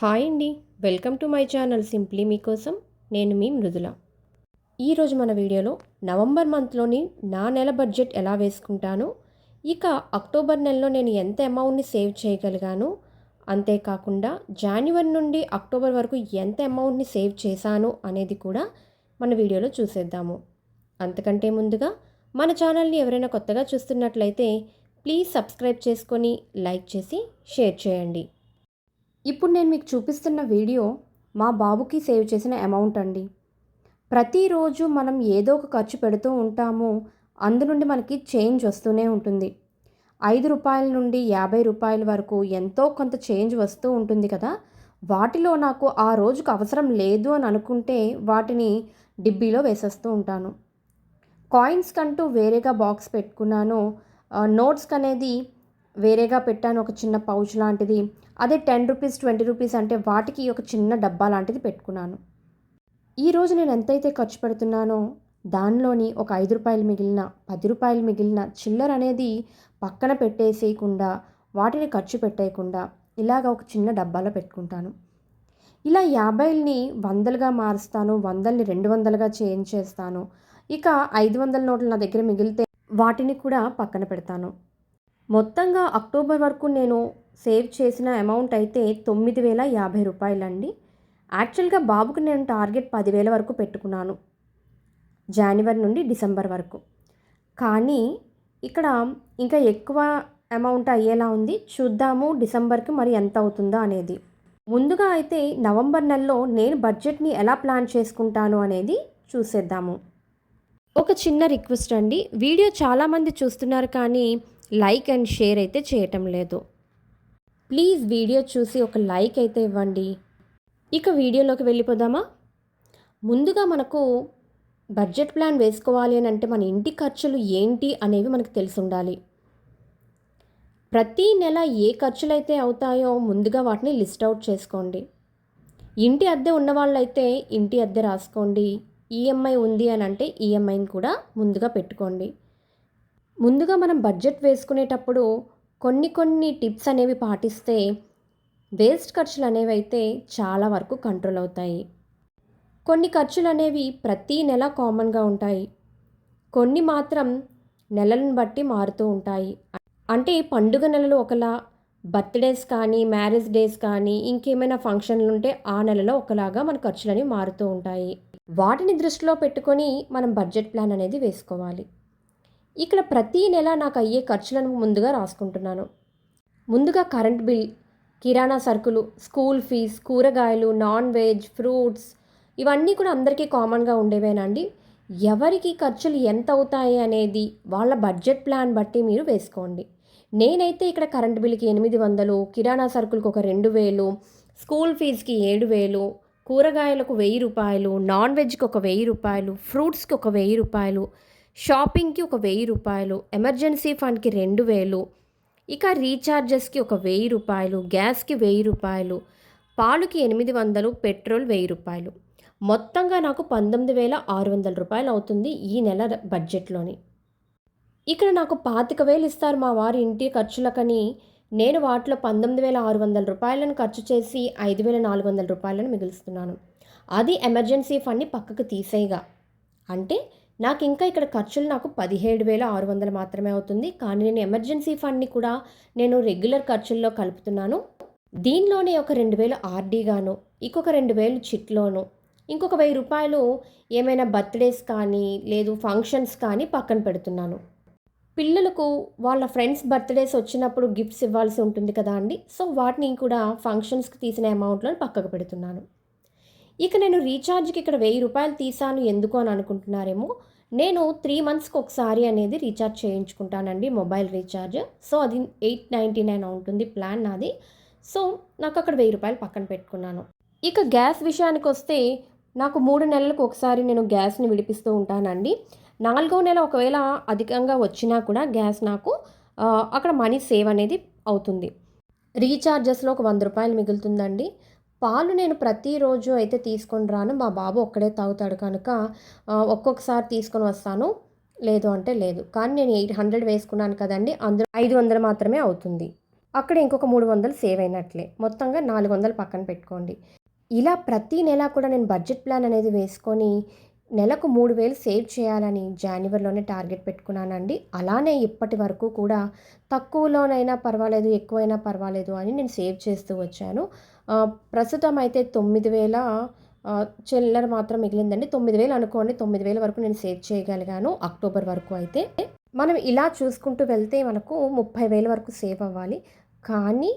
Hi అండి. Welcome to my channel simply మీకోసం నేను మీ మృదుల. ఈరోజు మన వీడియోలో నవంబర్ మంత్లోని నా నెల బడ్జెట్ ఎలా వేసుకుంటాను ఇక అక్టోబర్ నెలలో నేను ఎంత అమౌంట్ని సేవ్ చేయగలిగాను అంతేకాకుండా జాన్యువరి నుండి అక్టోబర్ వరకు ఎంత అమౌంట్ని సేవ్ చేశాను అనేది కూడా మన వీడియోలో చూసేద్దాము. అంతకంటే ముందుగా మన ఛానల్ని ఎవరైనా కొత్తగా చూస్తున్నట్లయితే ప్లీజ్ సబ్స్క్రైబ్ చేసుకొని లైక్ చేసి షేర్ చేయండి. ఇప్పుడు నేను మీకు చూపిస్తున్న వీడియో మా బాబుకి సేవ్ చేసిన అమౌంట్ అండి. ప్రతిరోజు మనం ఏదో ఒక ఖర్చు పెడుతూ ఉంటాము అందు నుండి మనకి చేంజ్ వస్తూనే ఉంటుంది. ఐదు రూపాయల నుండి యాభై రూపాయల వరకు ఎంతో కొంత చేంజ్ వస్తూ ఉంటుంది కదా. వాటిలో నాకు ఆ రోజుకు అవసరం లేదు అని అనుకుంటే వాటిని డిబ్బీలో వేసేస్తూ ఉంటాను. కాయిన్స్ కంటూ వేరేగా బాక్స్ పెట్టుకున్నాను. నోట్స్కి అనేది వేరేగా పెట్టాను ఒక చిన్న పౌచ్ లాంటిది. అదే టెన్ రూపీస్ ట్వంటీ రూపీస్ అంటే వాటికి ఒక చిన్న డబ్బా లాంటిది పెట్టుకున్నాను. ఈరోజు నేను ఎంతైతే ఖర్చు పెడుతున్నానో దానిలోని ఒక ఐదు రూపాయలు మిగిలిన పది రూపాయలు మిగిలిన చిల్లర అనేది పక్కన పెట్టేసేయకుండా వాటిని ఖర్చు పెట్టేయకుండా ఇలాగ ఒక చిన్న డబ్బాలో పెట్టుకుంటాను. ఇలా యాభైల్ని వందలుగా మారుస్తాను వందల్ని రెండు వందలుగా చేంజ్ చేస్తాను. ఇక ఐదు వందల నోట్లు నా దగ్గర మిగిలితే వాటిని కూడా పక్కన పెడతాను. మొత్తంగా అక్టోబర్ వరకు నేను సేవ్ చేసిన అమౌంట్ అయితే తొమ్మిది వేల యాభై రూపాయలండి. యాక్చువల్గా బాబుకి నేను టార్గెట్ పదివేల వరకు పెట్టుకున్నాను జనవరి నుండి డిసెంబర్ వరకు. కానీ ఇక్కడ ఇంకా ఎక్కువ అమౌంట్ అయ్యేలా ఉంది. చూద్దాము డిసెంబర్కి మరి ఎంత అవుతుందో అనేది. ముందుగా అయితే నవంబర్ నెలలో నేను బడ్జెట్ని ఎలా ప్లాన్ చేసుకుంటాను అనేది చూసేద్దాము. ఒక చిన్న రిక్వెస్ట్ అండి. వీడియో చాలామంది చూస్తున్నారు కానీ లైక్ అండ్ షేర్ అయితే చేయటం లేదు. ప్లీజ్ వీడియో చూసి ఒక లైక్ అయితే ఇవ్వండి. ఇక వీడియోలోకి వెళ్ళిపోదామా? ముందుగా మనకు బడ్జెట్ ప్లాన్ వేసుకోవాలి అని అంటే మన ఇంటి ఖర్చులు ఏంటి అనేవి మనకు తెలిసి ఉండాలి. ప్రతీ నెల ఏ ఖర్చులు అయితే అవుతాయో ముందుగా వాటిని లిస్ట్ అవుట్ చేసుకోండి. ఇంటి అద్దె ఉన్న వాళ్ళైతే ఇంటి అద్దె రాసుకోండి. ఈఎంఐ ఉంది అని అంటే ఈఎంఐని కూడా ముందుగా పెట్టుకోండి. ముందుగా మనం బడ్జెట్ వేసుకునేటప్పుడు కొన్ని కొన్ని టిప్స్ అనేవి పాటిస్తే వేస్ట్ ఖర్చులు అనేవి అయితే చాలా వరకు కంట్రోల్ అవుతాయి. కొన్ని ఖర్చులు అనేవి ప్రతీ నెల కామన్గా ఉంటాయి. కొన్ని మాత్రం నెలలను బట్టి మారుతూ ఉంటాయి. అంటే పండుగ నెలలు ఒకలా బర్త్డేస్ కానీ మ్యారేజ్ డేస్ కానీ ఇంకేమైనా ఫంక్షన్లు ఉంటే ఆ నెలలో ఒకలాగా మన ఖర్చులని మారుతూ ఉంటాయి. వాటిని దృష్టిలో పెట్టుకొని మనం బడ్జెట్ ప్లాన్ అనేది వేసుకోవాలి. ఇక్కడ ప్రతీ నెల నాకు అయ్యే ఖర్చులను ముందుగా రాసుకుంటున్నాను. ముందుగా కరెంట్ బిల్ కిరాణా సరుకులు స్కూల్ ఫీజ్ కూరగాయలు నాన్ వెజ్ ఫ్రూట్స్ ఇవన్నీ కూడా అందరికీ కామన్గా ఉండేవేనండి. ఎవరికి ఖర్చులు ఎంత అవుతాయి అనేది వాళ్ళ బడ్జెట్ ప్లాన్ బట్టి మీరు వేసుకోండి. నేనైతే ఇక్కడ కరెంట్ బిల్కి ఎనిమిది వందలు కిరాణా సరుకులకు ఒక రెండు వేలు స్కూల్ ఫీజుకి ఏడు వేలు కూరగాయలకు వెయ్యి రూపాయలు నాన్ వెజ్కి ఒక వెయ్యి రూపాయలు ఫ్రూట్స్కి ఒక వెయ్యి రూపాయలు షాపింగ్కి ఒక వెయ్యి రూపాయలు ఎమర్జెన్సీ ఫండ్కి రెండు వేలు ఇక రీఛార్జెస్కి ఒక వెయ్యి రూపాయలు గ్యాస్కి వెయ్యి రూపాయలు పాలుకి ఎనిమిది వందలు పెట్రోల్ వెయ్యి రూపాయలు. మొత్తంగా నాకు పంతొమ్మిది వేల ఆరు వందల రూపాయలు అవుతుంది ఈ నెల బడ్జెట్లోని. ఇక్కడ నాకు పాతిక వేలు ఇస్తారు మా వారి ఇంటి ఖర్చులకని. నేను వాటిలో పంతొమ్మిది వేల ఆరు వందల రూపాయలను ఖర్చు చేసి ఐదు వేల నాలుగు వందల రూపాయలను మిగులుస్తున్నాను. అది ఎమర్జెన్సీ ఫండ్ని పక్కకు తీసేయగా. అంటే నాకు ఇంకా ఇక్కడ ఖర్చులు నాకు పదిహేడు వేల ఆరు వందలు మాత్రమే అవుతుంది. కానీ నేను ఎమర్జెన్సీ ఫండ్ని కూడా నేను రెగ్యులర్ ఖర్చుల్లో కలుపుతున్నాను. దీనిలోనే ఒక రెండు వేలు ఆర్డీగాను ఇంకొక రెండు వేలు చిట్లోను ఇంకొక వెయ్యి రూపాయలు ఏమైనా బర్త్డేస్ కానీ లేదు ఫంక్షన్స్ కానీ పక్కన పెడుతున్నాను. పిల్లలకు వాళ్ళ ఫ్రెండ్స్ బర్త్డేస్ వచ్చినప్పుడు గిఫ్ట్స్ ఇవ్వాల్సి ఉంటుంది కదా అండి. సో వాటిని కూడా ఫంక్షన్స్కి తీసిన అమౌంట్లో పక్కకు పెడుతున్నాను. ఇక నేను రీఛార్జ్కి ఇక్కడ వెయ్యి రూపాయలు తీసాను ఎందుకు అని అనుకుంటున్నారేమో నేను త్రీ మంత్స్కి ఒకసారి అనేది రీఛార్జ్ చేయించుకుంటానండి మొబైల్ రీఛార్జ్. సో అది ఎయిట్ నైంటీ నైన్ ఉంటుంది ప్లాన్ నాది. సో నాకు అక్కడ వెయ్యి రూపాయలు పక్కన పెట్టుకున్నాను. ఇక గ్యాస్ విషయానికి వస్తే నాకు మూడు నెలలకు ఒకసారి నేను గ్యాస్ని విడిపిస్తూ ఉంటానండి. నాలుగో నెల ఒకవేళ అధికంగా వచ్చినా కూడా గ్యాస్ నాకు అక్కడ మనీ సేవ్ అనేది అవుతుంది. రీఛార్జెస్లో ఒక వంద రూపాయలు మిగులుతుందండి. పాలు నేను ప్రతిరోజు అయితే తీసుకొని రాను. మా బాబు ఒక్కడే తాగుతాడు కనుక ఒక్కొక్కసారి తీసుకొని వస్తాను. లేదు అంటే లేదు. కానీ నేను ఎయిట్ హండ్రెడ్ వేసుకున్నాను కదండి అందులో ఐదు వందలు మాత్రమే అవుతుంది. అక్కడ ఇంకొక మూడు వందలు సేవ్ అయినట్లే. మొత్తంగా నాలుగు వందలు పక్కన పెట్టుకోండి. ఇలా ప్రతి నెల కూడా నేను బడ్జెట్ ప్లాన్ అనేది వేసుకొని నెలకు మూడు వేలు సేవ్ చేయాలని జనవరిలోనే టార్గెట్ పెట్టుకున్నానండి. అలానే ఇప్పటి వరకు కూడా తక్కువలోనైనా పర్వాలేదు ఎక్కువైనా పర్వాలేదు అని నేను సేవ్ చేస్తూ వచ్చాను. ప్రస్తుతం అయితే తొమ్మిది వేల చిల్లర మాత్రం మిగిలిందండి. తొమ్మిది వేలు అనుకోండి తొమ్మిది వేల వరకు నేను సేవ్ చేయగలిగాను అక్టోబర్ వరకు అయితే. మనం ఇలా చూసుకుంటూ వెళ్తే మనకు ముప్పై వేల వరకు సేవ్ అవ్వాలి. కానీ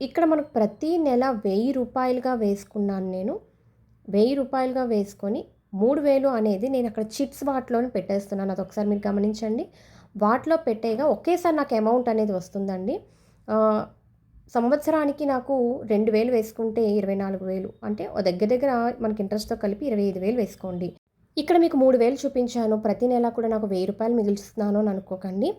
ఇక్కడ మనకు ప్రతి నెల వెయ్యి రూపాయలుగా వేసుకున్నాను నేను. వెయ్యి రూపాయలుగా వేసుకొని మూడు వేలు అనేది నేను అక్కడ చిప్స్ వాటిలోనే పెట్టేస్తున్నాను. అది ఒకసారి మీరు గమనించండి. వాటిలో పెట్టేగా ఒకేసారి నాకు అమౌంట్ అనేది వస్తుందండి. సంవత్సరానికి నాకు రెండు వేలు వేసుకుంటే ఇరవై నాలుగు వేలు. అంటే ఓ దగ్గర దగ్గర మనకి ఇంట్రెస్ట్తో కలిపి ఇరవై ఐదు వేలు వేసుకోండి. ఇక్కడ మీకు మూడు వేలు చూపించాను. ప్రతి నెల కూడా నాకు వెయ్యి రూపాయలు మిగులుస్తున్నాను అని అనుకోకండి.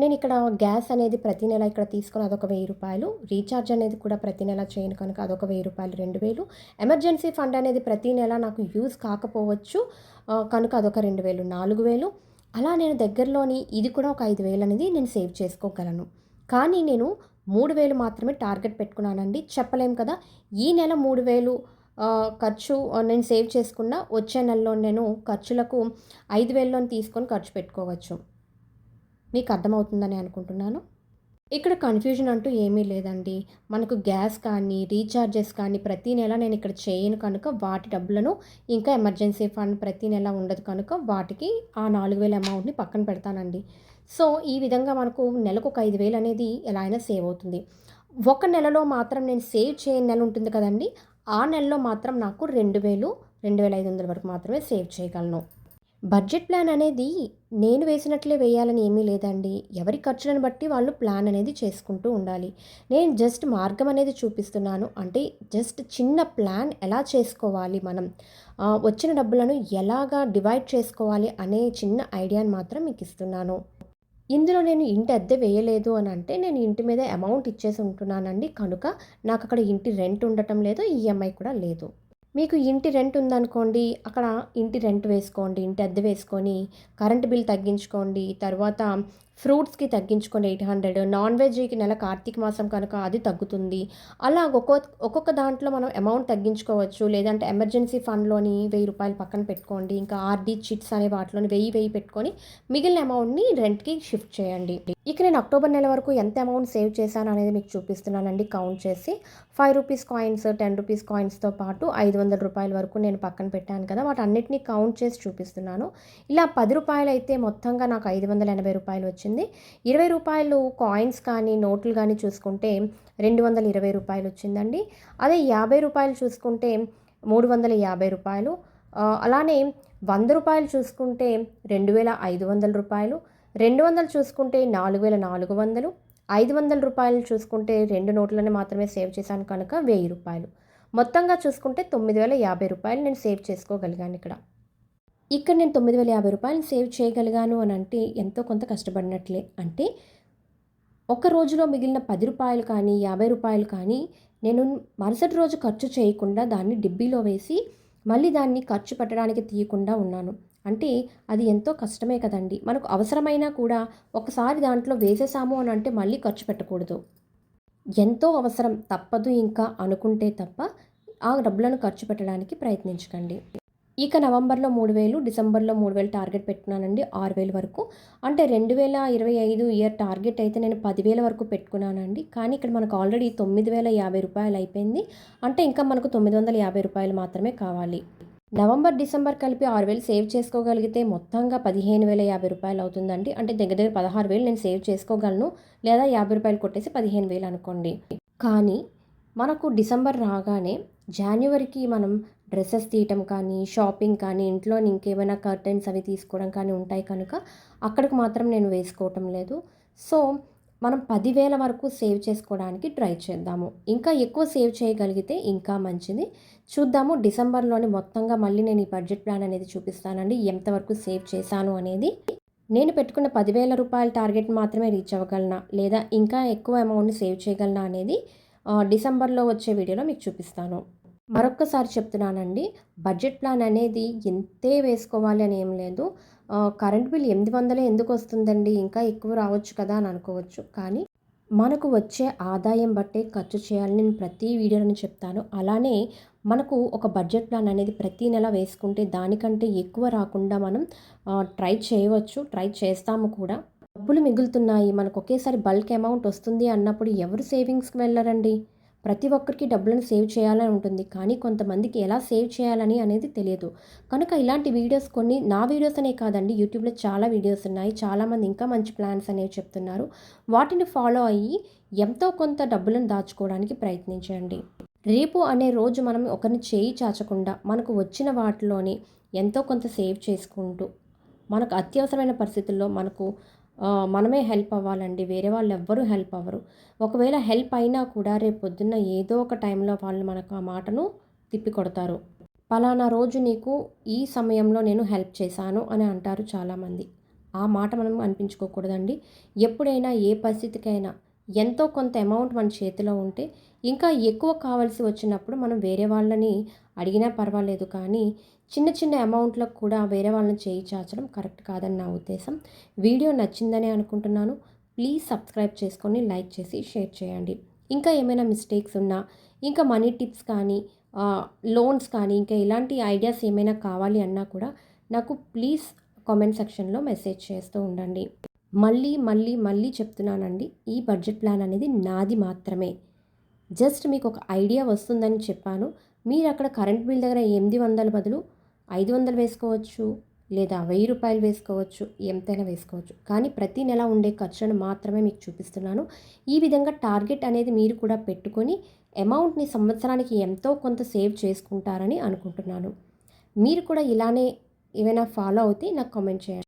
నేను ఇక్కడ గ్యాస్ అనేది ప్రతి నెల ఇక్కడ తీసుకొని అదొక వెయ్యి రూపాయలు. రీఛార్జ్ అనేది కూడా ప్రతి నెల చేయను కనుక అదొక వెయ్యి రూపాయలు రెండు వేలు. ఎమర్జెన్సీ ఫండ్ అనేది ప్రతి నెల నాకు యూజ్ కాకపోవచ్చు. కనుక అదొక రెండు వేలు నాలుగు వేలు. అలా నేను దగ్గరలోని ఇది కూడా ఒక ఐదు వేలు అనేది నేను సేవ్ చేసుకోగలను. కానీ నేను మూడు వేలు మాత్రమే టార్గెట్ పెట్టుకున్నానండి. చెప్పలేం కదా ఈ నెల మూడు వేలు ఖర్చు నేను సేవ్ చేసుకున్న వచ్చే నెలలో నేను ఖర్చులకు ఐదు వేలలో తీసుకొని ఖర్చు పెట్టుకోవచ్చు. మీకు అర్థమవుతుందని అనుకుంటున్నాను. ఇక్కడ కన్ఫ్యూజన్ అంటూ ఏమీ లేదండి. మనకు గ్యాస్ కానీ రీఛార్జెస్ కానీ ప్రతి నెల నేను ఇక్కడ చేయను కనుక వాటి డబ్బులను ఇంకా ఎమర్జెన్సీ ఫండ్ ప్రతి నెల ఉండదు కనుక వాటికి ఆ నాలుగు వేల అమౌంట్ని పక్కన పెడతానండి. సో ఈ విధంగా మనకు నెలకు ఒక ఐదు వేలు అనేది ఎలా అయినా సేవ్ అవుతుంది. ఒక నెలలో మాత్రం నేను సేవ్ చేయని నెల ఉంటుంది కదండి. ఆ నెలలో మాత్రం నాకు రెండు వేలు రెండు వేల ఐదు వందల వరకు మాత్రమే సేవ్ చేయగలను. బడ్జెట్ ప్లాన్ అనేది నేను వేసినట్లే వేయాలని ఏమీ లేదండి. ఎవరి ఖర్చులను బట్టి వాళ్ళు ప్లాన్ అనేది చేసుకుంటూ ఉండాలి. నేను జస్ట్ మార్గం అనేది చూపిస్తున్నాను. అంటే జస్ట్ చిన్న ప్లాన్ ఎలా చేసుకోవాలి మనం? వచ్చిన డబ్బులను ఎలాగా డివైడ్ చేసుకోవాలి అనే చిన్న ఐడియాని మాత్రం మీకు ఇస్తున్నాను. ఇందులో నేను ఇంటి అద్దె వేయలేదు అని అంటే నేను ఇంటి మీద అమౌంట్ ఇచ్చేసి ఉంటున్నానండి. కనుక నాకు అక్కడ ఇంటి రెంట్ ఉండటం లేదు ఈఎంఐ కూడా లేదు. మీకు ఇంటి రెంట్ ఉందనుకోండి అక్కడ ఇంటి రెంట్ వేసుకోండి ఇంటి అద్దె వేసుకొని కరెంట్ బిల్ తగ్గించుకోండి తర్వాత ఫ్రూట్స్కి తగ్గించుకోండి ఎయిట్ హండ్రెడ్. నాన్ వెజ్కి నెల కార్తీక మాసం కనుక అది తగ్గుతుంది. అలా ఒక్కొక్క ఒక్కొక్క దాంట్లో మనం అమౌంట్ తగ్గించుకోవచ్చు. లేదంటే ఎమర్జెన్సీ ఫండ్లోని వెయ్యి రూపాయలు పక్కన పెట్టుకోండి. ఇంకా ఆర్డీ చిట్స్ అనే వాటిలోని వెయ్యి వెయ్యి పెట్టుకొని మిగిలిన అమౌంట్ని రెంట్కి షిఫ్ట్ చేయండి. ఇక నేను అక్టోబర్ నెల వరకు ఎంత అమౌంట్ సేవ్ చేశాను అనేది మీకు చూపిస్తున్నానండి. కౌంట్ చేసి five rupees coins ten rupees కాయిన్స్తో పాటు ఐదు వందల రూపాయల వరకు నేను పక్కన పెట్టాను కదా. వాటన్నిటిని కౌంట్ చేసి చూపిస్తున్నాను. ఇలా పది రూపాయలు అయితే మొత్తంగా నాకు ఐదు వందల ఎనభై రూపాయలు వచ్చింది. ఇరవై రూపాయలు కాయిన్స్ కానీ నోట్లు కానీ చూసుకుంటే రెండు వందల ఇరవై రూపాయలు వచ్చిందండి. అదే యాభై రూపాయలు చూసుకుంటే మూడు వందల యాభై రూపాయలు. అలానే వంద రూపాయలు చూసుకుంటే రెండు వేల ఐదు వందల రూపాయలు. రెండు వందలు చూసుకుంటే నాలుగు వేల నాలుగు వందలు. ఐదు వందల రూపాయలు చూసుకుంటే రెండు నోట్లను మాత్రమే సేవ్ చేశాను కనుక వెయ్యి రూపాయలు. మొత్తంగా చూసుకుంటే తొమ్మిది వేల యాభై రూపాయలు నేను సేవ్ చేసుకోగలిగాను ఇక్కడ. ఇక్కడ నేను తొమ్మిది వేల యాభై రూపాయలు సేవ్ చేయగలిగాను అని అంటే ఎంతో కొంత కష్టపడినట్లే. అంటే ఒక రోజులో మిగిలిన పది రూపాయలు కానీ యాభై రూపాయలు కానీ నేను మరుసటి రోజు ఖర్చు చేయకుండా దాన్ని డిబ్బీలో వేసి మళ్ళీ దాన్ని ఖర్చు పెట్టడానికి తీయకుండా ఉన్నాను. అంటే అది ఎంతో కష్టమే కదండి. మనకు అవసరమైనా కూడా ఒకసారి దాంట్లో వేసేసాము అని అంటే మళ్ళీ ఖర్చు పెట్టకూడదు. ఎంతో అవసరం తప్పదు ఇంకా అనుకుంటే తప్ప ఆ డబ్బులను ఖర్చు పెట్టడానికి ప్రయత్నించకండి. ఇక నవంబర్లో మూడు వేలు డిసెంబర్లో మూడు వేలు టార్గెట్ పెట్టుకున్నానండి ఆరు వేలు వరకు. అంటే రెండు వేల ఇరవై ఐదు ఇయర్ టార్గెట్ అయితే నేను పదివేల వరకు పెట్టుకున్నానండి. కానీ ఇక్కడ మనకు ఆల్రెడీ తొమ్మిది వేల యాభై రూపాయలు అయిపోయింది. అంటే ఇంకా మనకు తొమ్మిది వందల యాభై రూపాయలు మాత్రమే కావాలి. నవంబర్ డిసెంబర్ కలిపి ఆరు వేలు సేవ్ చేసుకోగలిగితే మొత్తంగా పదిహేను వేల యాభై రూపాయలు అవుతుందండి. అంటే దగ్గర దగ్గర పదహారు వేలు నేను సేవ్ చేసుకోగలను. లేదా యాభై రూపాయలు కొట్టేసి పదిహేను వేలు అనుకోండి. కానీ మనకు డిసెంబర్ రాగానే జనవరికి మనం డ్రెస్సెస్ తీయటం కానీ షాపింగ్ కానీ ఇంట్లో ఇంకేమైనా కర్టెన్స్ అవి తీసుకోవడం కానీ ఉంటాయి కనుక అక్కడికి మాత్రం నేను వేసుకోవటం లేదు. సో మనం పదివేల వరకు సేవ్ చేసుకోవడానికి ట్రై చేద్దాము. ఇంకా ఎక్కువ సేవ్ చేయగలిగితే ఇంకా మంచిది. చూద్దాము డిసెంబర్లోని మొత్తంగా మళ్ళీ నేను ఈ బడ్జెట్ ప్లాన్ అనేది చూపిస్తానండి. ఎంతవరకు సేవ్ చేశాను అనేది. నేను పెట్టుకున్న పదివేల రూపాయల టార్గెట్ మాత్రమే రీచ్ అవ్వగలనా? లేదా ఇంకా ఎక్కువ అమౌంట్ సేవ్ చేయగలనా అనేది డిసెంబర్లో వచ్చే వీడియోలో మీకు చూపిస్తాను. మరొక్కసారి చెప్తున్నానండి. బడ్జెట్ ప్లాన్ అనేది ఎంతే వేసుకోవాలి అని ఏం లేదు. కరెంట్ బిల్ ఎనిమిది వందలే ఎందుకు వస్తుందండి? ఇంకా ఎక్కువ రావచ్చు కదా అని అనుకోవచ్చు. కానీ మనకు వచ్చే ఆదాయం బట్టే ఖర్చు చేయాలని నేను ప్రతి వీడియోలో చెప్తాను. అలానే మనకు ఒక బడ్జెట్ ప్లాన్ అనేది ప్రతి నెల వేసుకుంటే దానికంటే ఎక్కువ రాకుండా మనం ట్రై చేయవచ్చు ట్రై చేస్తాము కూడా. డబ్బులు మిగులుతున్నాయి. మనకు ఒకేసారి బల్క్ అమౌంట్ వస్తుంది అన్నప్పుడు ఎవరు సేవింగ్స్కి వెళ్ళరండి? ప్రతి ఒక్కరికి డబ్బులను సేవ్ చేయాలని ఉంటుంది. కానీ కొంతమందికి ఎలా సేవ్ చేయాలని అనేది తెలియదు. కనుక ఇలాంటి వీడియోస్ కొన్ని నా వీడియోస్ అనే కాదండి యూట్యూబ్లో చాలా వీడియోస్ ఉన్నాయి. చాలామంది ఇంకా మంచి ప్లాన్స్ అనేవి చెప్తున్నారు. వాటిని ఫాలో అయ్యి ఎంతో కొంత డబ్బులను దాచుకోవడానికి ప్రయత్నించండి. రేపు అనే రోజు మనం ఒకరిని చేయి చాచకుండా మనకు వచ్చిన వాటిలోనే ఎంతో కొంత సేవ్ చేసుకుంటూ మనకు అత్యవసరమైన పరిస్థితుల్లో మనకు మనమే హెల్ప్ అవ్వాలండి. వేరే వాళ్ళు ఎవ్వరూ హెల్ప్ అవ్వరు. ఒకవేళ హెల్ప్ అయినా కూడా రేపు పొద్దున్న ఏదో ఒక టైంలో వాళ్ళు మనకు ఆ మాటను తిప్పి కొడతారు. పలానా రోజు నీకు ఈ సమయంలో నేను హెల్ప్ చేశాను అని అంటారు చాలామంది. ఆ మాట మనం అనిపించుకోకూడదండి. ఎప్పుడైనా ఏ పరిస్థితికైనా ఎంతో కొంత అమౌంట్ మన చేతిలో ఉంటే ఇంకా ఎక్కువ కావాల్సి వచ్చినప్పుడు మనం వేరే వాళ్ళని అడిగినా పర్వాలేదు కానీ చిన్న చిన్న అమౌంట్లకు కూడా వేరే వాళ్ళని చేయి చాచడం కరెక్ట్ కాదని నా ఉద్దేశం. వీడియో నచ్చిందని అనుకుంటున్నాను. ప్లీజ్ సబ్స్క్రైబ్ చేసుకొని లైక్ చేసి షేర్ చేయండి. ఇంకా ఏమైనా మిస్టేక్స్ ఉన్నా ఇంకా మనీ టిప్స్ కానీ లోన్స్ కానీ ఇంకా ఇలాంటి ఐడియాస్ ఏమైనా కావాలి అన్నా కూడా నాకు ప్లీజ్ కామెంట్ సెక్షన్లో మెసేజ్ చేస్తూ ఉండండి. మళ్ళీ మళ్ళీ మళ్ళీ చెప్తున్నానండి. ఈ బడ్జెట్ ప్లాన్ అనేది నాది మాత్రమే. జస్ట్ మీకు ఒక ఐడియా వస్తుందని చెప్పాను. మీరు అక్కడ కరెంట్ బిల్ దగ్గర ఎనిమిది వందల బదులు ఐదు వందలు వేసుకోవచ్చు లేదా వెయ్యి రూపాయలు వేసుకోవచ్చు ఎంతైనా వేసుకోవచ్చు. కానీ ప్రతి నెల ఉండే ఖర్చులను మాత్రమే మీకు చూపిస్తున్నాను. ఈ విధంగా టార్గెట్ అనేది మీరు కూడా పెట్టుకొని అమౌంట్ని సంవత్సరానికి ఎంతో కొంత సేవ్ చేసుకుంటారని అనుకుంటున్నాను. మీరు కూడా ఇలానే ఏమైనా ఫాలో అవుతే నాకు కామెంట్ చేయండి.